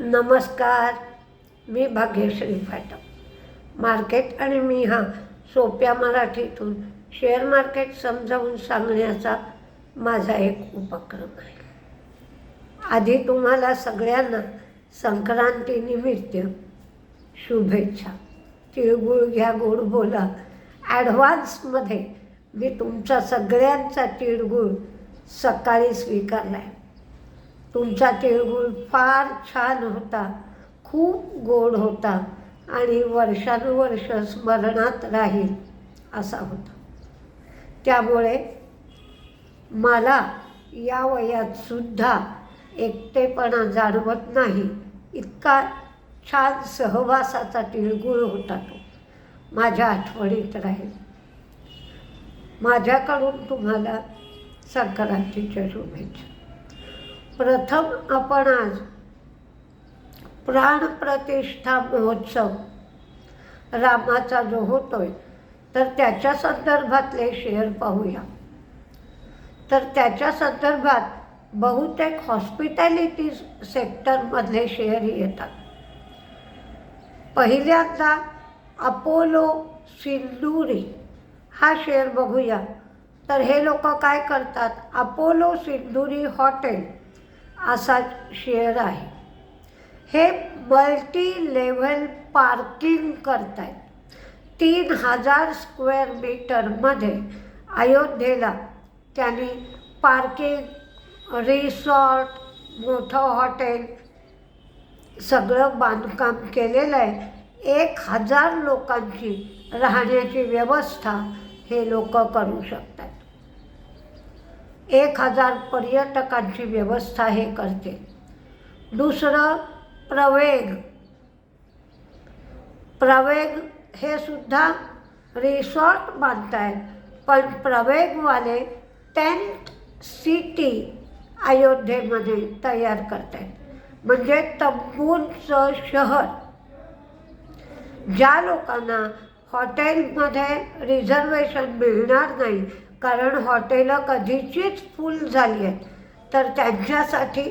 नमस्कार. मी भाग्यश्री फाटक. मार्केट आणि मी हा सोप्या मराठीतून शेअर मार्केट समजावून सांगण्याचा माझा एक उपक्रम आहे. आधी तुम्हाला सगळ्यांना संक्रांतीनिमित्त शुभेच्छा. तिळगुळ घ्या गोड बोला. ॲडव्हान्समध्ये मी तुमचा सगळ्यांचा तिळगुळ सकाळी स्वीकारला आहे तुमचा तिळगुळ फार छान होता. खूप गोड होता आणि वर्षानुवर्ष स्मरणात राहील असा होता. त्यामुळे मला या वयातसुद्धा एकटेपणा जाणवत नाही. इतका छान सहवासाचा तिळगुळ होता तो. माझ्या आठवणीत राहील. माझ्याकडून तुम्हाला संक्रांतीच्या शुभेच्छा प्रथम आपण आज प्राणप्रतिष्ठा महोत्सव रामाचा जो होतोय तर त्याच्या संदर्भातले शेअर पाहूया. तर त्याच्या संदर्भात बहुतेक हॉस्पिटॅलिटी सेक्टरमधले शेअर येतात. पहिल्यांदा अपोलो सिंदुरी हा शेअर बघूया. तर हे लोक काय करतात? अपोलो सिंदुरी हॉटेल असा शेअर आहे. हे मल्टी लेव्हल पार्किंग करत आहेत तीन हजार स्क्वेअर मीटरमध्ये अयोध्येला त्यांनी पार्किंग रिसॉर्ट मोठं हॉटेल सगळं बांधकाम केलेलं आहे. एक हजार लोकांची राहण्याची व्यवस्था हे लोक करू शकतात. एक हजार पर्यटकांची व्यवस्था हे करते. दुसरं प्रवेग. प्रवेग हे सुद्धा रिसॉर्ट बांधतायत पण प्रवेगवाले टेंट सिटी अयोध्येमध्ये तयार करतायत. म्हणजे तंबूंचं शहर. ज्या लोकांना हॉटेलमध्ये रिझर्वेशन मिळणार नाही कारण हॉटेलं कधीचीच फुल झाली आहेत. तर त्यांच्यासाठी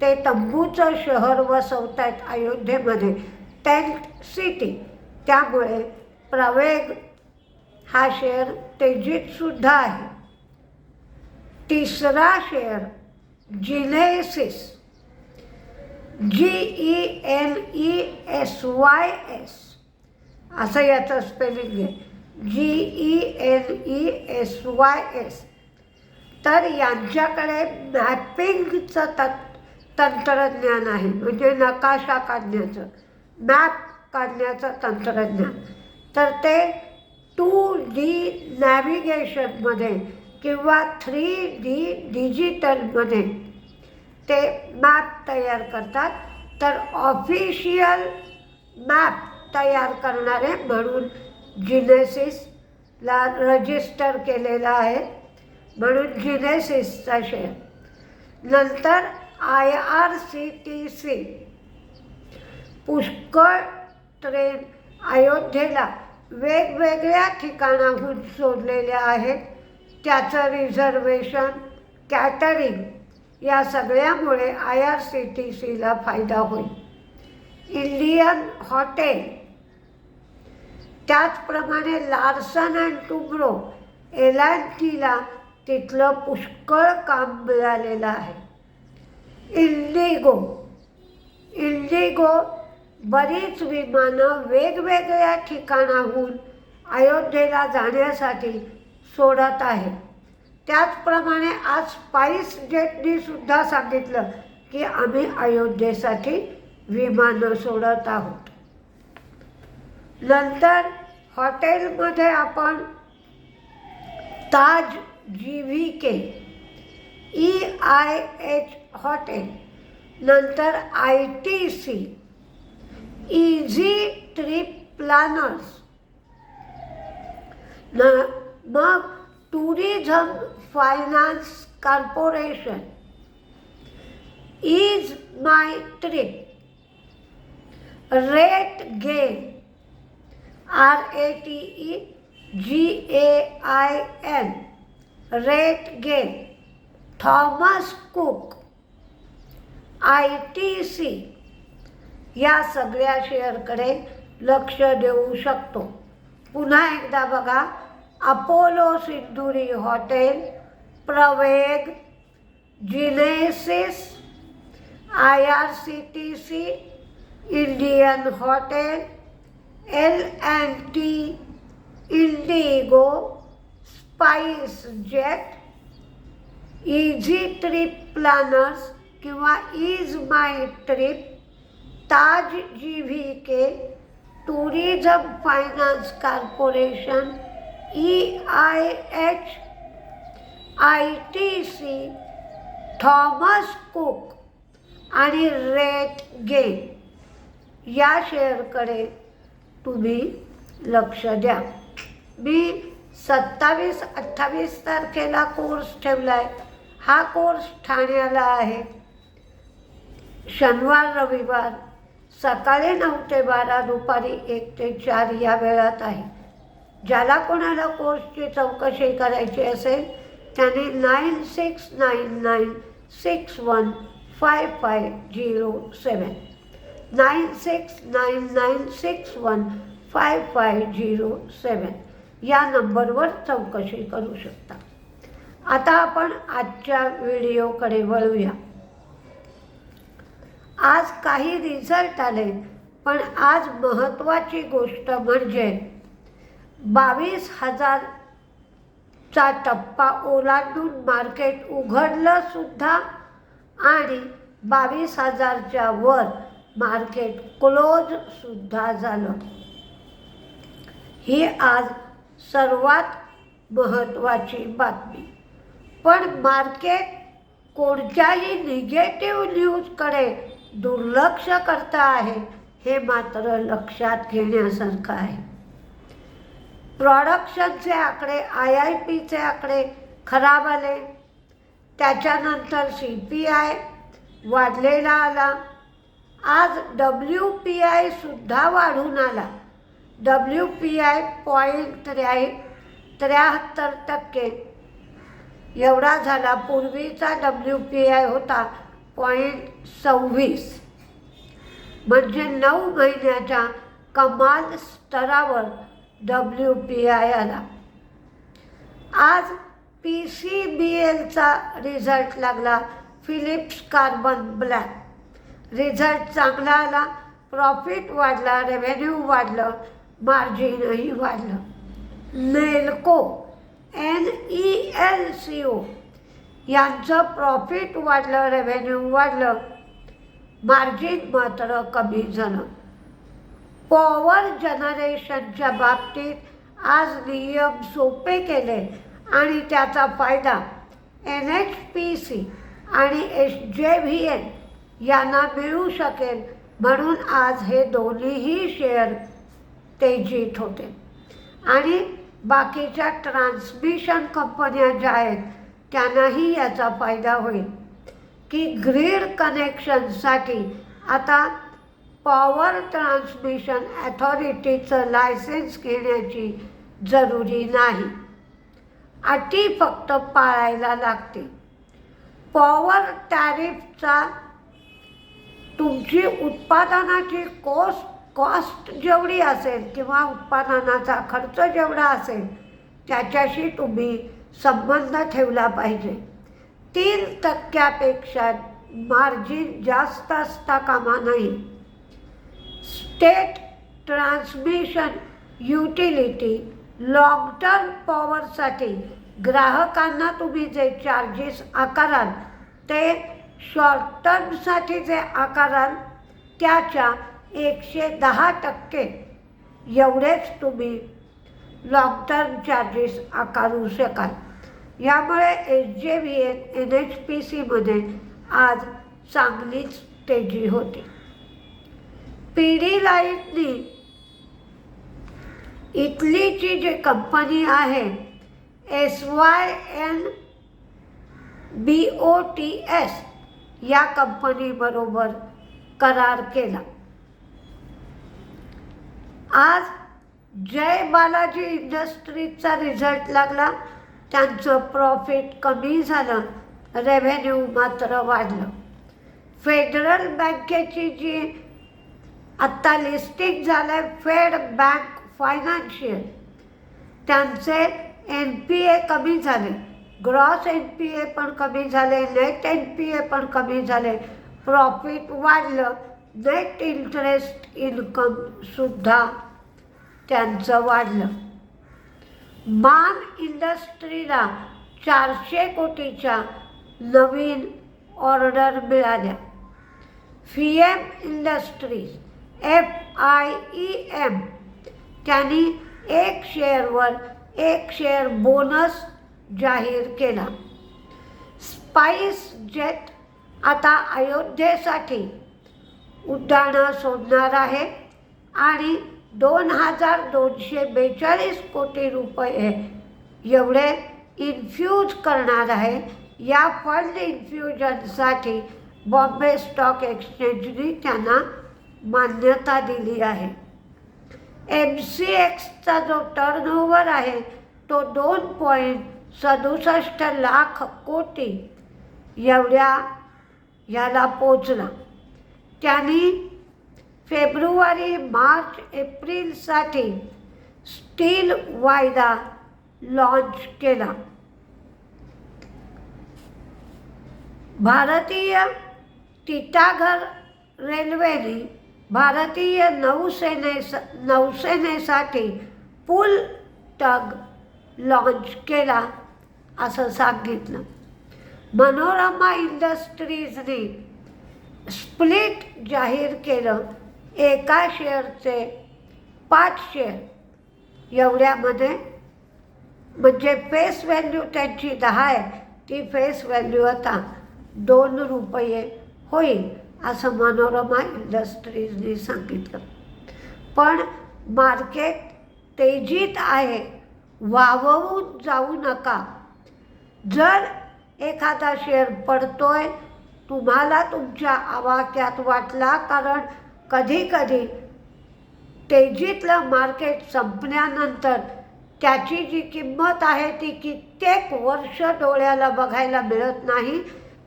ते तंबूचं शहर वसवत आहेत अयोध्येमध्ये. Tent city. त्यामुळे प्रवेग हा शेअर तेजीतसुद्धा आहे. तिसरा share Genesys. G E L E S Y S. असं याचं स्पेलिंग आहे. G E L E S Y S तर यांच्याकडे मॅपिंगचं तत् तंत्रज्ञान आहे. म्हणजे नकाशा काढण्याचं मॅप काढण्याचं तंत्रज्ञान. तर ते टू डी नॅव्हिगेशनमध्ये किंवा थ्री डी डिजिटलमध्ये ते मॅप तयार करतात. तर ऑफिशियल मॅप तयार करणारे म्हणून जिनेसिसला रजिस्टर केलेला आहे. म्हणून जिनेसिसचा शेअर नंतर I R C T C पुष्कळ ट्रेन अयोध्येला वेगवेगळ्या ठिकाणाहून सोडलेल्या आहेत. त्याचं रिझर्वेशन कॅटरिंग या सगळ्यामुळे आय आर सी टी सीला फायदा होईल. इंडियन हॉटेल त्याचप्रमाणे Larsen and Toubro L and टीला तिथलं पुष्कळ काम मिळालेलं आहे. इंडिगो इंडिगो बरीच विमानं वेगवेगळ्या ठिकाणाहून अयोध्येला जाण्यासाठी सोडत आहे त्याचप्रमाणे आज स्पाईस जेटनी सुद्धा सांगितलं की आम्ही अयोध्येसाठी विमानं सोडत आहोत. नंतर हॉटेलमध्ये आपण Taj G V K E I H hotel नंतर I T C easy trip planners न मग tourism finance corporation ease my trip rate gain R A T E G A I N rate gain Thomas Cook I T C या सगळ्या शेअरकडे लक्ष देऊ शकतो. पुन्हा एकदा बघा, Apollo Sindoori hotel, Praveg, Genesys, I R C T C, Indian hotel L and T IndiGo Spice Jet easy trip planners किंवा ease my trip Taj G V K tourism finance corporation E I H I T C Thomas Cook आणि rate gain या शेअरकडे तुम्ही लक्ष द्या. मी सत्तावीस अठ्ठावीस तारखेला कोर्स ठेवला आहे हा कोर्स ठाण्याला आहे. शनिवार रविवार सकाळी नऊ ते बारा दुपारी एक ते चार या वेळात आहे. ज्याला कोणाला कोर्सची चौकशी करायची असेल त्याने nine six nine nine six one five five zero seven nine six nine nine six one five five zero seven या नंबरवर चौकशी करू शकता. आता आपण आजच्या व्हिडिओकडे वळूया. आज काही रिझल्ट आले पण आज महत्त्वाची गोष्ट म्हणजे बावीस हजारचा टप्पा ओलांडून मार्केट उघडलं सुद्धा आणि बावीस हजारच्या वर मार्केट क्लोजसुद्धा झालं. ही आज सर्वात महत्त्वाची बातमी. पण मार्केट कोणत्याही निगेटिव्ह न्यूजकडे दुर्लक्ष करता आहे हे मात्र लक्षात घेण्यासारखं आहे. प्रॉडक्शनचे आकडे आय आय पीचे आकडे खराब आले. त्याच्यानंतर सी पी आय वाढलेला आला. आज डब्ल्यू पी आयसुद्धा वाढून आला. डब्ल्यू पी आय पॉईंट त्र्या त्र्याहत्तर टक्के. एवढा झाला. पूर्वीचा डब्ल्यू पी आय होता पॉईंट सव्वीस. म्हणजे नऊ महिन्याच्या कमाल स्तरावर डब्ल्यू पी आय आला. आज पी सी बी एलचा रिझल्ट लागला. फिलिप्स कार्बन ब्लॅक रिझल्ट चांगला आला प्रॉफिट वाढला रेव्हेन्यू वाढलं मार्जिनही वाढलं. Nelco N E L C O यांचं प्रॉफिट वाढलं रेव्हेन्यू वाढलं मार्जिन मात्र कमी झालं. पॉवर जनरेशनच्या बाबतीत आज नियम सोपे केले आणि त्याचा फायदा एन एच पी सी आणि एस जे व्ही एन यांना मिळू शकेल. म्हणून आज हे दोन्हीही शेअर तेजीत होते. आणि बाकीच्या ट्रान्समिशन कंपन्या ज्या आहेत त्यांनाही याचा फायदा होईल. की ग्रीड कनेक्शनसाठी आता पॉवर ट्रान्समिशन ॲथॉरिटीचं लायसन्स घेण्याची जरुरी नाही. अटी फक्त पाळायला लागते पॉवर टॅरिफचा तुमची उत्पादनाची कॉस्ट कॉस्ट जेवढी असेल किंवा उत्पादनाचा खर्च जेवढा असेल त्याच्याशी तुम्ही संबंध ठेवला पाहिजे. तीन टक्क्यापेक्षा मार्जिन जास्त असता कामा नाही state transmission utility long term पॉवरसाठी ग्राहकांना तुम्ही जे चार्जेस आकाराल ते शॉर्ट टर्मसाठी त्याच्या एकशे दहा टक्के. एवढेच तुम्ही लॉंग टर्म चार्जेस आकारू शकाल. यामुळे H J V N N H P सीमध्ये आज चांगलीच तेजी होती. पी डी लाईटनी इटलीची जी कंपनी आहे S Y N B O T S या कंपनीबरोबर करार केला. आज जय बालाजी इंडस्ट्रीजचा रिझल्ट लागला. त्यांचं प्रॉफिट कमी झालं. रेव्हेन्यू मात्र वाढलं. फेडरल बँकेची जी आत्ता लिस्टिंग झालं आहे फेड बँक फायनान्शियल त्यांचे एन पी ए कमी झाले. ग्रॉस एन पी ए पण कमी झाले नेट एन पी ए पण कमी झाले. प्रॉफिट वाढलं नेट इंटरेस्ट इन्कमसुद्धा त्यांचं वाढलं. मान इंडस्ट्रीला चारशे कोटीच्या नवीन ऑर्डर मिळाल्या. FIEM industries F I E M त्यांनी एक शेअरवर एक शेअर बोनस जाहीर केला. स्पाईस जेट आता अयोध्येसाठी उड्डाणं सोडणार आहे आणि दोन हजार दोनशे बेचाळीस कोटी रुपये एवढे इन्फ्यूज करणार आहे. या फंड इन्फ्युजनसाठी बॉम्बे स्टॉक एक्सचेंजने त्यांना मान्यता दिली आहे. एम सी एक्सचा जो टर्नओव्हर आहे तो दोन पॉईंट सदुसष्ट लाख कोटी एवढ्या याला पोचला. त्यांनी फेब्रुवारी मार्च एप्रिलसाठी स्टील वायदा लॉन्च केला. भारतीय टिटाघर रेल्वेने भारतीय नौसेनेस नौसेनेसाठी पुल टग लॉन्च केला. असं सांगितलं. मनोरमा इंडस्ट्रीजने स्प्लिट जाहीर केलं एका शेअरचे पाच शेअर एवढ्यामध्ये म्हणजे फेस व्हॅल्यू त्यांची दहा आहे ती फेस व्हॅल्यू आता दोन रुपये होईल असं मनोरमा इंडस्ट्रीजने सांगितलं. पण मार्केट तेजीत आहे वाववून जाऊ नका. जर एखादा शेअर पडतोय तुम्हाला तुमच्या आवाक्यात वाटला कारण कधी कधी तेजीतलं मार्केट संपल्यानंतर त्याची जी किंमत आहे ती कित्येक वर्ष डोळ्याला बघायला मिळत नाही.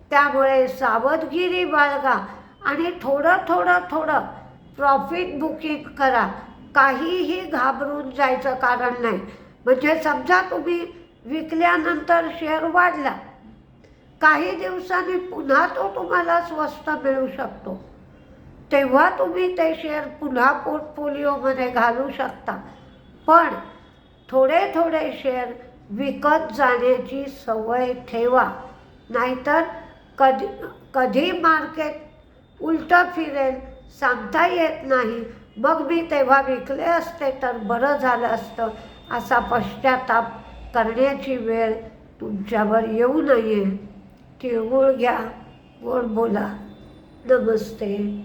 त्यामुळे सावधगिरी बाळगा आणि थोडं थोडं थोडं प्रॉफिट बुकिंग करा. काहीही घाबरून जायचं कारण नाही. म्हणजे समजा तुम्ही विकल्यानंतर शेअर वाढला. काही दिवसांनी पुन्हा तो तुम्हाला स्वस्त मिळू शकतो. तेव्हा तुम्ही ते शेअर पुन्हा पोर्टफोलिओमध्ये घालू शकता. पण थोडे थोडे शेअर विकत जाण्याची सवय ठेवा. नाहीतर कधी कधी मार्केट उलटं फिरेल सांगता येत नाही. मग मी तेव्हा विकले असते तर बरं झालं असतं असा पश्चाताप करण्याची वेळ तुमच्यावर येऊ नये. तिळगुळ घ्या. गोड बोला. नमस्ते.